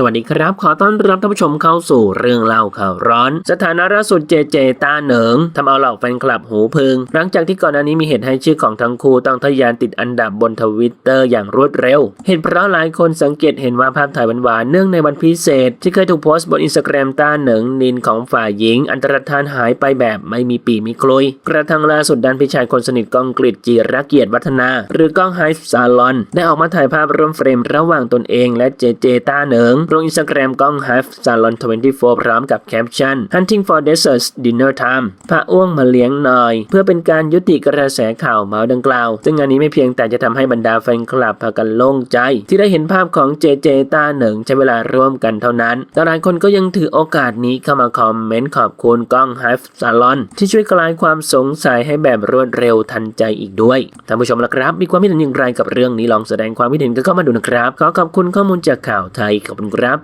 สวัสดีครับ ขอต้อนรับท่านผู้ชมเข้าสู่เรื่องเล่าข่าวร้อน สถานะล่าสุดเจเจตาเหนิงทำเอาเหล่าแฟนคลับหูพึง หลังจากที่ก่อนหน้านี้มีเหตุให้ชื่อของทั้งคู่ต้องทะยานติดอันดับบนทวิตเตอร์อย่างรวดเร็ว เหตุเพราะหลายคนสังเกตเห็นว่าภาพถ่ายหวานๆเนื่องในวันพิเศษ ที่เคยถูกโพสต์บนอินสตาแกรมตาเหนิงนินของฝ่ายหญิง อันตรธานหายไปแบบไม่มีปีมีคลุย กระทั่งล่าสุดดันพี่ชายคนสนิทก้องกฤษจีรเกียรติวัฒนา หรือก้องไฮซาลอน ได้ออกมาถ่ายภาพร่วมเฟรมระหว่างตนเอง และเจเจตาเหนิงลงอินสตาแกรมกล้องไฮฟ์ซาลอน24 พร้อมกับแคปชั่น Hunting for Desserts Dinner Time พระอ้วงมาเลี้ยงหน่อย เพื่อเป็นการยุติกระแสข่าวเมาส์ดังกล่าว ซึ่งงานนี้ไม่เพียงแต่จะทำให้บรรดาแฟนคลับพากันโล่งใจ ที่ได้เห็นภาพของเจเจตาเหนิงใช้เวลาร่วมกันเท่านั้นแต่หลายคนก็ยังถือโอกาสนี้เข้ามาคอมเมนต์ขอบคุณกล้องไฮฟ์ซาลอนที่ช่วยคลายความสงสัยให้แบบรวดเร็วทันใจอีกด้วยท่านผู้ชมละครับ มีความคิดเห็นอย่างไรกับเรื่องนี้ลองแสดงความคิดเห็นกันเข้ามาดูนะครับ ขอขอบคุณข้อมูลจากข่าวไทยขอบคุณครับ